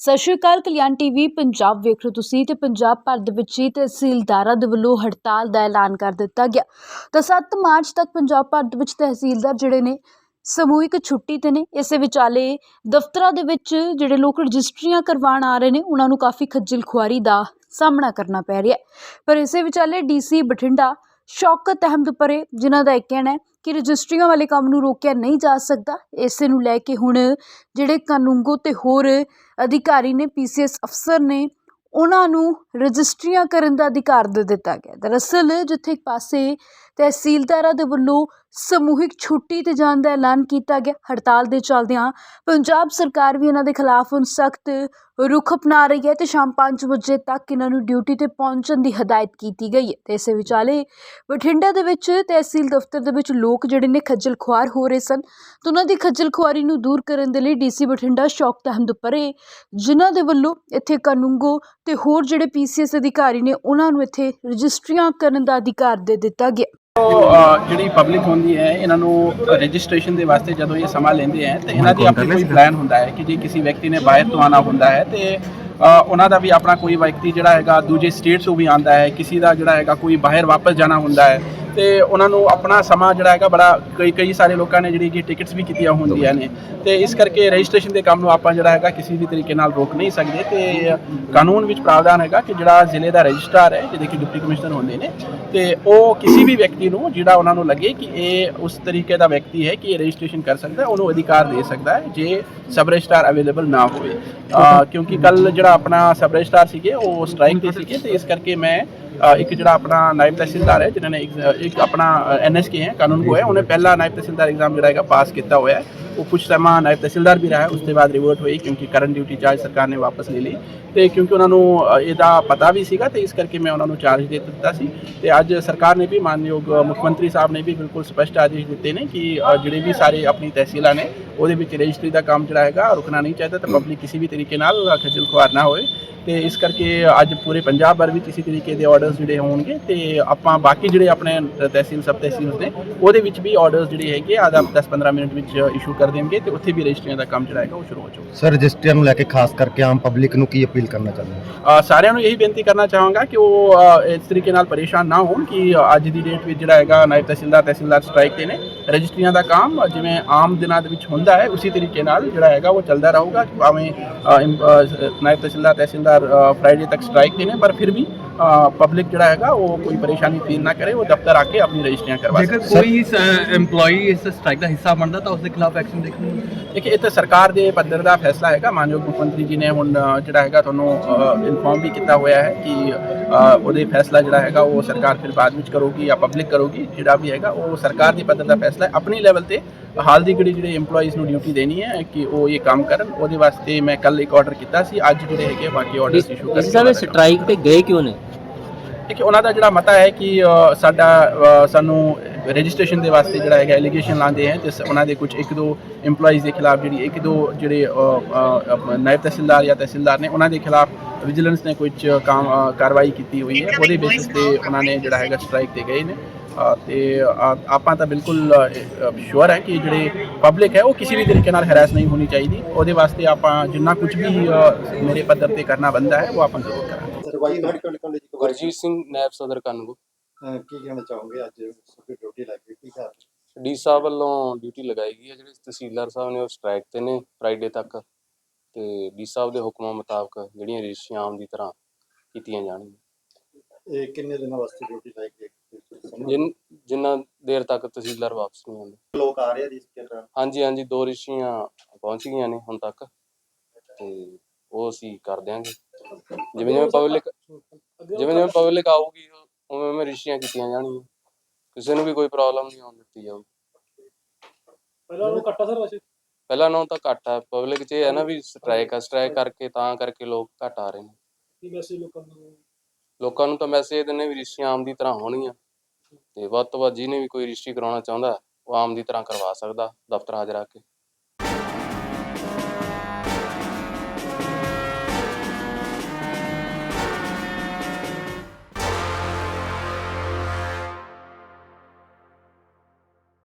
ਸਤਿ ਸ਼੍ਰੀ ਅਕਾਲ, ਕਲਿਆਣ ਟੀਵੀ, ਪੰਜਾਬ ਵੇਖ ਰਹੇ ਤੁਸੀਂ ਤੇ ਪੰਜਾਬ ਭਰ ਦੇ ਵਿੱਚ ਹੀ ਤਹਿਸੀਲਦਾਰਾਂ ਦੇ ਵੱਲੋਂ ਹੜਤਾਲ ਦਾ ਐਲਾਨ ਕਰ ਦਿੱਤਾ ਗਿਆ। ਤਾਂ 7 ਮਾਰਚ ਤੱਕ ਪੰਜਾਬ ਭਰ ਦੇ ਵਿੱਚ ਤਹਿਸੀਲਦਾਰ ਜਿਹੜੇ ਨੇ, ਸਮੂਹਿਕ ਛੁੱਟੀ ਤੇ ਨੇ। ਇਸੇ ਵਿਚਾਲੇ ਦਫ਼ਤਰਾਂ ਦੇ ਵਿੱਚ ਜਿਹੜੇ ਲੋਕ ਰਜਿਸਟਰੀਆਂ ਕਰਵਾਉਣ ਆ ਰਹੇ ਨੇ, ਉਹਨਾਂ ਨੂੰ ਕਾਫੀ ਖੱਜਲ ਖੁਆਰੀ ਦਾ ਸਾਹਮਣਾ ਕਰਨਾ ਪੈ ਰਿਹਾ ਪਰ ਇਸੇ ਵਿਚਾਲੇ ਡੀਸੀ ਬਠਿੰਡਾ ਸ਼ੌਕਤ ਅਹਿਮਦ ਅਹਿਮਦਪੁਰੇ ਜਿਨ੍ਹਾਂ ਦਾ ਇਹ ਕਹਿਣਾ ਹੈ ਕਿ ਰਜਿਸਟਰੀਆਂ ਵਾਲੇ ਕੰਮ ਨੂੰ ਰੋਕਿਆ ਨਹੀਂ ਜਾ ਸਕਦਾ। ਇਸੇ ਨੂੰ ਲੈ ਕੇ ਹੁਣ ਜਿਹੜੇ ਕਾਨੂੰਗੋ ਤੇ ਹੋਰ ਅਧਿਕਾਰੀ ਨੇ ਪੀਸੀਐਸ ਅਫਸਰ ਨੇ, ਉਹਨਾਂ ਨੂੰ ਰਜਿਸਟਰੀਆਂ ਕਰਨ ਦਾ ਅਧਿਕਾਰ ਦੇ ਦਿੱਤਾ ਗਿਆ। ਦਰਅਸਲ ਜਿੱਥੇ ਇੱਕ ਪਾਸੇ ਤਹਿਸੀਲਦਾਰਾਂ ਦੇ ਵੱਲੋਂ ਸਮੂਹਿਕ ਛੁੱਟੀ ਤੇ ਜਾਣ ਦਾ ਐਲਾਨ ਕੀਤਾ ਗਿਆ, ਹੜਤਾਲ ਦੇ ਚੱਲਦਿਆਂ ਪੰਜਾਬ ਸਰਕਾਰ ਵੀ ਇਹਨਾਂ ਦੇ ਖਿਲਾਫ ਹੁਣ ਸਖਤ ਰੁਖ ਅਪਣਾ ਰਹੀ ਹੈ ਤੇ ਸ਼ਾਮ 5 ਵਜੇ ਤੱਕ ਇਹਨਾਂ ਨੂੰ ਡਿਊਟੀ ਤੇ ਪਹੁੰਚਣ ਦੀ ਹਦਾਇਤ ਕੀਤੀ ਗਈ ਹੈ। ਤੇ ਇਸੇ ਵਿਚਾਲੇ ਬਠਿੰਡਾ ਦੇ ਵਿੱਚ ਤਹਿਸੀਲ ਦਫ਼ਤਰ ਦੇ ਵਿੱਚ ਲੋਕ ਜਿਹੜੇ ਨੇ ਖੱਜਲ ਖੁਆਰ ਹੋ ਰਹੇ ਸਨ। ਤੇ ਉਹਨਾਂ ਦੀ ਖੱਜਲ ਖੁਆਰੀ ਨੂੰ ਦੂਰ ਕਰਨ ਦੇ ਲਈ ਡੀਸੀ ਬਠਿੰਡਾ ਸ਼ੌਕ ਸ਼ੌਕਤ ਅਹਿਮਦਪੁਰੇ ਜਿਨ੍ਹਾਂ ਦੇ ਵੱਲੋਂ ਇੱਥੇ ਕਾਨੂੰਗੋ ਤੇ ਹੋਰ ਜਿਹੜੇ ਪੀਸੀਐਸ ਅਧਿਕਾਰੀ ਨੇ, ਉਹਨਾਂ ਨੂੰ ਇੱਥੇ ਰਜਿਸਟਰੀਆਂ ਕਰਨ ਦਾ ਅਧਿਕਾਰ ਦੇ ਦਿੱਤਾ ਗਿਆ। ਜਿਹੜੀ ਪਬਲਿਕ ਹੁੰਦੀ ਹੈ ਇਹਨਾਂ ਨੂੰ ਰਜਿਸਟ੍ਰੇਸ਼ਨ ਦੇ ਵਾਸਤੇ ਜਦੋਂ ਇਹ ਸਮਾਂ ਲੈਂਦੇ ਹੈ ਤੇ ਇਹਨਾਂ ਦੀ ਆਪਣੀ ਕੋਈ ਪਲਾਨ ਹੁੰਦਾ ਹੈ ਕਿ ਜੇ ਕਿਸੇ ਵਿਅਕਤੀ ਨੇ ਬਾਹਰ ਤੋਂ ਆਣਾ ਹੁੰਦਾ ਹੈ ਤੇ ਉਹਨਾਂ ਦਾ ਵੀ ਆਪਣਾ ਕੋਈ ਵਿਅਕਤੀ ਜਿਹੜਾ ਹੈਗਾ ਦੂਜੇ ਸਟੇਟ ਤੋਂ ਵੀ ਆਂਦਾ ਹੈ ਕਿਸੇ ਦਾ ਜਿਹੜਾ ਹੈਗਾ ਕੋਈ ਬਾਹਰ ਵਾਪਸ ਜਾਣਾ ਹੁੰਦਾ ਹੈ ਤੇ ਉਹਨਾਂ ਨੂੰ ਆਪਣਾ ਸਮਾਂ ਜਿਹੜਾ ਹੈਗਾ ਬੜਾ ਕਈ ਕਈ ਸਾਰੇ ਲੋਕਾਂ ਨੇ ਜਿਹੜੀ ਕਿ ਟਿਕਟਸ ਵੀ ਕੀਤੀਆਂ ਹੁੰਦੀਆਂ ਨੇ। ਤੇ ਇਸ ਕਰਕੇ ਰਜਿਸਟ੍ਰੇਸ਼ਨ ਦੇ ਕੰਮ ਨੂੰ ਆਪਾਂ ਜਿਹੜਾ ਹੈਗਾ ਕਿਸੇ ਵੀ ਤਰੀਕੇ ਨਾਲ ਰੋਕ ਨਹੀਂ ਸਕਦੇ ਤੇ ਕਾਨੂੰਨ ਵਿੱਚ ਪ੍ਰਾਵਧਾਨ ਹੈਗਾ ਕਿ ਜਿਹੜਾ ਜ਼ਿਲ੍ਹੇ ਦਾ ਰਜਿਸਟਰਾਰ ਹੈ, ਜਿਹਦੇ ਕਿ ਡਿਪਟੀ ਕਮਿਸ਼ਨਰ ਹੁੰਦੇ ਨੇ, ਤੇ ਉਹ ਕਿਸੇ ਵੀ ਵਿਅਕਤੀ ਨੂੰ ਜਿਹੜਾ ਉਹਨਾਂ ਨੂੰ ਲੱਗੇ ਕਿ ਇਹ ਉਸ ਤਰੀਕੇ ਦਾ ਵਿਅਕਤੀ ਹੈ ਕਿ ਇਹ ਰਜਿਸਟ੍ਰੇਸ਼ਨ ਕਰ ਸਕਦਾ ਹੈ ਉਹਨੂੰ ਅਧਿਕਾਰ ਦੇ ਸਕਦਾ ਹੈ ਜੇ ਸਬ ਰਜਿਸਟਰਾਰ ਅਵੇਲੇਬਲ ਨਾ ਹੋਵੇ। ਕਿਉਂਕਿ ਕੱਲ ਜਿਹੜਾ ਆਪਣਾ ਸਬ ਰਜਿਸਟਰਾਰ ਸੀਗੇ, ਉਹ ਸਟ੍ਰਾਈਕ ਤੇ ਸੀਗੇ ਤੇ ਇਸ ਕਰਕੇ ਮੈਂ ਅ, ਇੱਕ ਜਿਹੜਾ ਆਪਣਾ ਨਾਇਬ ਤਹਿਸੀਲਦਾਰ ਹੈ ਜਿਨ੍ਹਾਂ ਨੇ ਇੱਕ- ਇੱਕ ਆਪਣਾ ਐਨਐਸਕੇ ਹੈ ਕਾਨੂੰਨ ਕੋ ਹੈ ਉਹਨੇ ਪਹਿਲਾ ਨਾਇਬ ਤਹਿਸੀਲਦਾਰ ਐਗਜ਼ਾਮ ਜਿਹੜਾ ਹੈਗਾ ਪਾਸ ਕੀਤਾ ਹੋਇਆ ਹੈ ਉਹ ਕੁਝ ਸਮਾਂ ਨਾਇਬ ਤਹਿਸੀਲਦਾਰ ਵੀ ਰਹਾ ਉਸ ਤੋਂ ਬਾਅਦ ਰਿਵਰਟ ਹੋਈ ਕਿਉਂਕਿ ਕਰੰਟ ਡਿਊਟੀ ਚਾਰਜ ਸਰਕਾਰ ਨੇ ਵਾਪਸ ਲੈ ਲਈ। ਤੇ ਕਿਉਂਕਿ ਉਹਨਾਂ ਨੂੰ ਇਹਦਾ ਪਤਾ ਵੀ ਸੀਗਾ ਤੇ ਇਸ ਕਰਕੇ ਮੈਂ ਉਹਨਾਂ ਨੂੰ ਚਾਰਜ ਦੇ ਦਿੱਤਾ ਸੀ। ਤੇ ਅੱਜ ਸਰਕਾਰ ਨੇ ਵੀ ਮਾਨਯੋਗ ਮੁੱਖ ਮੰਤਰੀ ਸਾਹਿਬ ਨੇ ਵੀ ਬਿਲਕੁਲ ਸਪਸ਼ਟ ਆਦੇਸ਼ ਦਿੱਤੇ ਨੇ ਕਿ ਜਿਹੜੇ ਵੀ ਸਾਰੇ ਆਪਣੀ ਤਹਿਸੀਲਾਂ ਨੇ, ਉਹਦੇ ਵਿੱਚ ਰਜਿਸਟਰੀ ਦਾ ਕੰਮ ਜਿਹੜਾ ਹੈਗਾ, ਰੁਕਣਾ ਨਹੀਂ ਚਾਹੀਦਾ ਤਾਂ ਪਬਲਿਕ ਕਿਸੇ ਵੀ ਤਰੀਕੇ ਨਾਲ ਖੱਜਲ ਖੁਆਰ ਨਾ ਹੋਏ। ਤੇ ਇਸ ਕਰਕੇ ਅੱਜ ਪੂਰੇ ਪੰਜਾਬ ਭਰ ਵਿੱਚ ਇਸੇ ਤਰੀਕੇ ਦੇ ਆਰਡਰਸ ਜਿਹੜੇ ਹੋਣਗੇ ਤੇ ਆਪਾਂ ਬਾਕੀ ਜਿਹੜੇ ਆਪਣੇ ਤਹਿਸੀਲ ਸਬ ਤਹਿਸੀਲ ਨੇ, ਉਹਦੇ ਵਿੱਚ ਵੀ ਆਰਡਰਸ ਜਿਹੜੇ ਹੈਗੇ ਆਦਾ 10-15 ਮਿੰਟ ਵਿੱਚ ਇਸ਼ੂ ਕਰ ਦੇਣਗੇ ਤੇ ਉੱਥੇ ਵੀ ਰਜਿਸਟਰੀਆਂ ਦਾ ਕੰਮ ਜਿਹੜਾ ਹੈਗਾ ਉਹ ਸ਼ੁਰੂ ਹੋ ਜਾਊਗਾ। ਸਰ ਰਜਿਸਟਰੀਆਂ ਨੂੰ ਲੈ ਕੇ ਖਾਸ ਕਰਕੇ ਆਮ ਪਬਲਿਕ ਨੂੰ ਕੀ ਅਪੀਲ ਕਰਨਾ ਚਾਹੁੰਦੇ ਹੋ? ਅ, ਸਾਰਿਆਂ ਨੂੰ ਇਹੀ ਬੇਨਤੀ ਕਰਨਾ ਚਾਹਾਂਗਾ ਕਿ ਉਹ ਅ, ਇਸ ਤਰੀਕੇ ਨਾਲ ਪਰੇਸ਼ਾਨ ਨਾ ਹੋਣ ਕਿ ਅੱਜ ਦੀ ਡੇਟ ਵਿੱਚ ਜਿਹੜਾ ਹੈਗਾ ਨਾਇਬ ਤਹਿਸੀਲਦਾਰ ਤਹਿਸੀਲਦਾਰ ਸਟ੍ਰਾਈਕ ਤੇ ਨੇ। ਰਜਿਸਟਰੀਆਂ ਦਾ ਕੰਮ ਜਿਵੇਂ ਆਮ ਦਿਨਾਂ ਦੇ ਵਿੱਚ ਹੁੰਦਾ ਹੈ ਉਸੇ ਤਰੀਕੇ ਨਾਲ ਜਿਹੜਾ ਹੈਗਾ ਉਹ ਚੱਲਦਾ ਰਹੂਗਾ। ਭਾਵੇਂ ਅ, ਇਮ- ਅ, ਨਾਇਬ ਤਹਿਸੀਲਦਾਰ ਤਹਿਸੀਲਦਾਰ ਫਰਾਈਡੇ ਤੱਕ ਸਟ੍ਰਾਈਕ ਤੇ ਨੇ ਪਰ ਫਿਰ ਵੀ ਪਬਲਿਕ ਜਿਹੜਾ ਹੈਗਾ ਉਹ ਕੋਈ ਪਰੇਸ਼ਾਨੀ ਫੀਲ ਨਾ ਕਰੇ ਉਹ ਦਫ਼ਤਰ ਆ ਕੇ ਆਪਣੀ ਰਜਿਸਟਰੀਆਂ ਕਰਵਾ ਜੇਕਰ ਕੋਈ EMPLOYE ਇਸ ਸਟ੍ਰਾਈਕ ਦਾ ਹਿੱਸਾ ਬਣਦਾ ਤਾਂ ਉਸ ਦੇ ਖਿਲਾਫ ਐਕਸ਼ਨ ਦੇਖਣੀ ਦੇਖिए ਇਹ ਤਾਂ ਸਰਕਾਰ ਦੇ ਪੱਧਰ ਦਾ ਫੈਸਲਾ ਹੈਗਾ। ਮਾਨਯੋਗ ਮੁੱਖ ਮੰਤਰੀ ਜੀ ਨੇ ਹੁਣ ਜਿਹੜਾ ਹੈਗਾ ਤੁਹਾਨੂੰ ਇਨਫੋਰਮ ਵੀ ਕੀਤਾ ਹੋਇਆ ਹੈ ਕਿ ਉਹਦੇ ਫੈਸਲਾ ਜਿਹੜਾ ਹੈਗਾ ਉਹ ਸਰਕਾਰ ਫਿਰ ਬਾਅਦ ਵਿੱਚ ਕਰੂਗੀ ਜਾਂ ਪਬਲਿਕ ਕਰੂਗੀ। ਜਿਹੜਾ ਵੀ ਹੈਗਾ ਉਹ ਸਰਕਾਰ ਦੀ ਪੱਧਰ ਦਾ ਫੈਸਲਾ ਹੈ। ਆਪਣੀ ਲੈਵਲ ਤੇ ਹਾਲ ਦੀ ਘੜੀ ਜਿਹੜੇ EMPLOYEES ਨੂੰ ਡਿਊਟੀ ਦੇਣੀ ਹੈ ਕਿ ਉਹ ਇਹ ਕੰਮ ਕਰਨ ਉਹਦੇ ਵਾਸਤੇ ਮੈਂ ਕੱਲ ਇੱਕ ਆਰਡਰ ਕੀਤਾ ਸੀ। ਅੱਜ ਜਿਹੜੇ ਹੈਗੇ ਬਾਕੀ ਆਰਡਰਸ ਇਸ਼ੂ ਇਸ ਸਾਹਿਬ ਸਟ੍ਰਾਈਕ ਤੇ ਗਏ ਕਿਉਂ ਨੇ? ਕਿ ਉਹਨਾਂ ਦਾ ਜਿਹੜਾ ਮਤਾ ਹੈ ਕਿ ਸਾਡਾ ਸਾਨੂੰ ਰਜਿਸਟ੍ਰੇਸ਼ਨ ਦੇ ਵਾਸਤੇ ਜਿਹੜਾ ਹੈਗਾ ਐਲੀਗੇਸ਼ਨ ਲਾਉਂਦੇ ਹੈ ਤੇ ਉਹਨਾਂ ਦੇ ਕੁਝ ਇੱਕ ਦੋ EMPLOYEES ਦੇ ਖਿਲਾਫ ਜਿਹੜੀ ਇੱਕ ਦੋ ਜਿਹੜੇ ਨਾਇਬ ਤਹਿਸੀਲਦਾਰ ਜਾਂ ਤਹਿਸੀਲਦਾਰ ਨੇ ਉਹਨਾਂ ਦੇ ਖਿਲਾਫ ਵਿਜੀਲੈਂਸ ਨੇ ਕੁਝ ਕੰਮ ਕਾਰਵਾਈ ਕੀਤੀ ਹੋਈ ਹੈ। ਉਹਦੇ ਬੇਸਿਸ ਤੇ ਉਹਨਾਂ ਨੇ ਜਿਹੜਾ ਹੈਗਾ ਸਟ੍ਰਾਈਕ ਤੇ ਗਏ ਨੇ। ਅ, ਤੇ ਆਪਾਂ ਤਾਂ ਬਿਲਕੁਲ ਸ਼ੋਰ ਹੈ ਕਿ ਜਿਹੜੇ ਪਬਲਿਕ ਹੈ ਉਹ ਕਿਸੇ ਵੀ ਤਰੀਕੇ ਨਾਲ ਹੈਰਾਸ ਨਹੀਂ ਹੋਣੀ ਚਾਹੀਦੀ। ਉਹਦੇ ਵਾਸਤੇ ਆਪਾਂ ਜਿੰਨਾ ਕੁਝ ਵੀ ਮੇਰੇ ਪੱਧਰ ਤੇ ਕਰਨਾ ਬੰਦਾ ਹੈ ਉਹ ਆਪਾਂ ਜ਼ਰੂਰ ਕਰਾਂਗੇ। ਸਰਵਾਈ ਮੈਡੀਕਲ ਕਾਲਜ ਗੁਰਜੀਤ ਸਿੰਘ ਨਾਇਬ ਸਦਰ ਕਾਨੂੰਗੋ। ਕੀ ਕਹਿਣਾ ਚਾਹੋਗੇ? ਅੱਜ ਸੁਪਰੀ ਡਿਊਟੀ ਲੱਗੀ ਕੀ ਕਰ ਡੀ ਸਾਹਿਬ ਵੱਲੋਂ ਡਿਊਟੀ ਲਗਾਈ ਗਈ ਹੈ ਜਿਹੜੇ ਤਹਿਸੀਲਦਾਰ ਸਾਹਿਬ ਨੇ ਉਹ ਸਟ੍ਰਾਈਕ ਤੇ ਨੇ ਫਰਾਈਡੇ ਤੱਕ। ਤੇ ਡੀ ਸਾਹਿਬ ਦੇ ਹੁਕਮਾਂ ਮੁਤਾਬਕ ਜਿਹੜੀਆਂ ਰਜਿਸਟਰੀਆਂ ਆਮ ਦੀ ਤਰ੍ਹਾਂ ਕੀਤੀਆਂ ਜਾਣਗੀਆਂ। ਇਹ ਕਿੰਨੇ ਦਿਨਾਂ ਵਾਸਤੇ ਡਿਊਟੀ ਲੱਗੀ ਜਿਨ ਜਿੰਨਾ ਦੇਰ ਤੱਕ ਤਹਿਸੀਲਦਾਰ ਵਾਪਸ ਨਹੀਂ ਆਉਂਦੇ। ਲੋਕ ਆ ਰਹੇ ਆ ਰਜਿਸਟਰ ਹਾਂਜੀ ਹਾਂਜੀ ਦੋ ਰਜਿਸਟਰੀਆਂ ਪਹੁੰਚ ਗਈਆਂ ਨੇ ਹੁਣ ਤੱਕ। ਤੇ ਉਹ ਅਸੀਂ ਕਰ ਦਿਆਂਗੇ। ਜਿਵੇਂ ਜਿਵੇਂ ਪਬਲਿਕ ਜਿਵੇਂ ਜਿਵੇਂ ਪਬਲਿਕ ਆਊਗੀ ਉਵੇਂ ਉਵੇਂ ਰਜਿਸਟਰੀਆਂ ਕੀਤੀਆਂ ਜਾਣਗੀਆਂ। ਕਿਸੇ ਨੂੰ ਵੀ ਕੋਈ ਪ੍ਰੋਬਲਮ ਨਹੀਂ ਆਉਣ ਦਿੱਤੀ ਜਾਊਗੀ। ਪਹਿਲਾਂ ਉਹ ਕੱਟਾ ਸਰ ਵੈਸੇ। ਪਹਿਲਾਂ ਨਾਲੋਂ ਤਾਂ ਘੱਟ ਪਬਲਿਕ 'ਚ ਇਹ ਹੈ ਨਾ ਵੀ ਸਟ੍ਰਾਈਕ ਆ ਸਟ੍ਰਾਈਕ ਕਰਕੇ ਤਾਂ ਕਰਕੇ ਲੋਕ ਘੱਟ ਆ ਰਹੇ ਨੇ। ਕੀ ਮੈਸੇਜ ਲੋਕਾਂ ਨੂੰ ਲੋਕਾਂ ਨੂੰ ਤਾਂ ਮੈਸੇਜ ਦਿੰਦੇ ਵੀ ਰਜਿਸਟਰੀਆਂ ਆਮ ਦੀ ਤਰ੍ਹਾਂ ਹੋਣਗੀਆਂ। ਤੇ ਵੱਧ ਤੋਂ ਵੱਧ ਜਿਹਨੇ ਵੀ ਕੋਈ ਰਜਿਸਟਰੀ ਕਰਾਉਣਾ ਚਾਹੁੰਦਾ ਉਹ ਆਮ ਦੀ ਤਰ੍ਹਾਂ ਕਰਵਾ ਸਕਦਾ ਦਫ਼ਤਰ ਹਾਜ਼ਰ ਆ ਕੇ।